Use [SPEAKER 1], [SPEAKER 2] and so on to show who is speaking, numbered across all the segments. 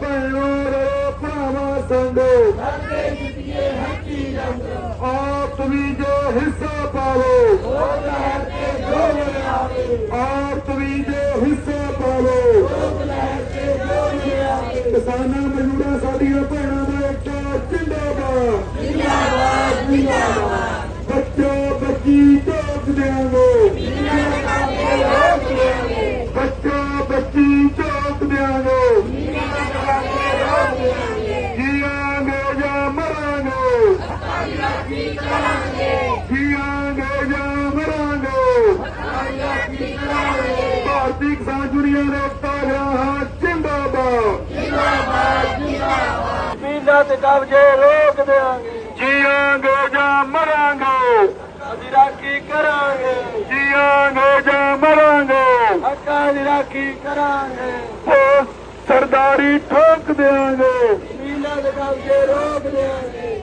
[SPEAKER 1] ਭੈਣੋ ਭਰਾਵਾ ਸੰਗੋ। ਸਾਡੇ ਜਿੱਤੀਏ ਹੱਕੀ ਜੰਗ ਆਪ ਵੀ ਜੋ ਹਿੱਸਾ ਪਾਵੋ ਉਹ ਤੇ ਜੋ ਆਵੇ ਆਪ ਭਾਰਤੀ ਕਿਸਾਨ ਯੂਨੀਅਨ ਏਕਤਾ ਜਹਾ ਜਿੰਦਾਬਾਦ।
[SPEAKER 2] ਜ਼ਮੀਨਾਂ ਤੇ ਕਬਜ਼ੇ ਰੋਕ ਦੇਾਂਗੇ
[SPEAKER 1] ਜੀਆਂਗੇ ਜਾਂ ਮਰਾਂਗੇ?
[SPEAKER 2] ਅਸੀਂ ਰਾਖੀ ਕਰਾਂਗੇ।
[SPEAKER 1] ਜੀਆਂਗੇ ਜਾਂ ਮਰਾਂਗੇ?
[SPEAKER 2] ਹੱਕਾਂ ਦੀ ਰਾਖੀ ਕਰਾਂਗੇ।
[SPEAKER 1] ਸਰਦਾਰੀ ਠੋਕ ਦਿਆਂਗੇ।
[SPEAKER 2] ਜ਼ਮੀਨਾਂ ਦੇ ਕਬਜ਼ੇ ਰੋਕ ਦੇਾਂਗੇ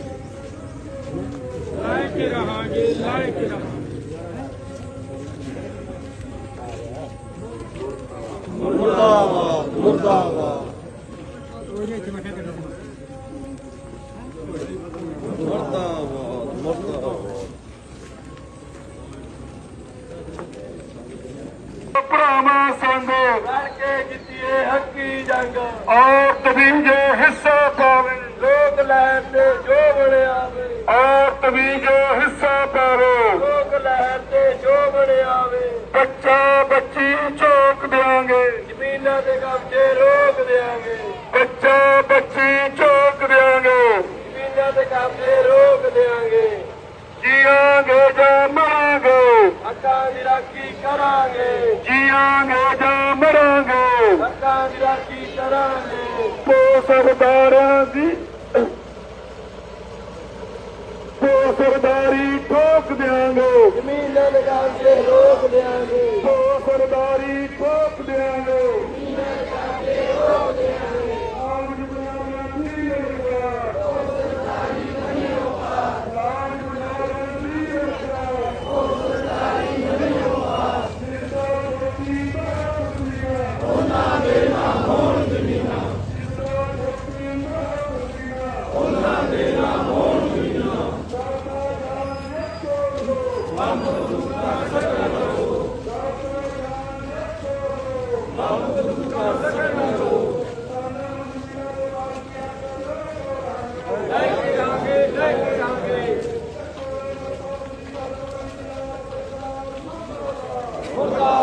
[SPEAKER 2] ਲੈ ਕੇ ਰਹਾਂਗੇ ਲੈ ਕੇ ਰਹਾਂਗੇ
[SPEAKER 3] ਮੁਰਦਾਬਾਦ ਮੁਰਦਾਬਾਦ ਮੁਰਦਾਬਾਦ ਮੁਰਦਾਬਾਦ
[SPEAKER 1] ਭਰਾਵਾਂ ਸੰਗ
[SPEAKER 2] ਲੜ ਕੇ ਜਿੱਤੀਏ ਹੱਕੀ ਜੰਗ
[SPEAKER 1] ਆਪ ਵੀ ਜੋ ਹਿੱਸਾ ਪਾਵੇ,
[SPEAKER 2] ਲੋਕ ਲੈ ਤੇ ਜੋ ਬਣਿਆਵੇ
[SPEAKER 1] ਆਪ ਵੀ ਜੋ ਹਿੱਸਾ ਪਾਵੇ।
[SPEAKER 2] ਲੋਕ ਲਹਿਰ ਤੇ ਜੋ ਬਣਿਆਵੇ
[SPEAKER 1] ਬੱਚਾ ਬੱਚੀ ਚੋਕ ਦਿਆਂਗੇ।
[SPEAKER 2] ਜ਼ਮੀਨਾਂ ਦੇ ਕਬਜ਼ੇ ਰੋਕ ਦੇਾਂਗੇ
[SPEAKER 1] ਬੱਚਾ ਬੱਚੀ ਚੋਕ ਦਿਆਂਗੇ।
[SPEAKER 2] ਜ਼ਮੀਨਾਂ ਦੇ ਕਬਜ਼ੇ ਰੋਕ ਦੇਾਂਗੇ
[SPEAKER 1] ਜੀਆਂਗੇ ਜਾਂ ਮਰਾਂਗੇ।
[SPEAKER 2] ਹੱਕਾਂ ਦੀ ਰਾਖੀ ਕਰਾਂਗੇ।
[SPEAKER 1] ਜੀਆਂਗੇ ਜਾਂ ਮਰਾਂਗੇ।
[SPEAKER 2] ਹੱਕਾਂ ਦੀ ਰਾਖੀ ਕਰਾਂਗੇ।
[SPEAKER 1] ਉਹ ਸਰਦਾਰਾਂ ਦੀ ਉਹ ਸਰਦਾਰੀ ਠੋਕ ਦਿਆਂਗੇ।
[SPEAKER 2] ਜ਼ਮੀਨਾਂ ਦੇ ਕਬਜ਼ੇ ਰੋਕ ਦੇਾਂਗੇ
[SPEAKER 1] ਉਹ ਸਰਦਾਰੀ ਠੋਕ ਦਿਆਂਗੇ। ਆਮ
[SPEAKER 2] Mutter!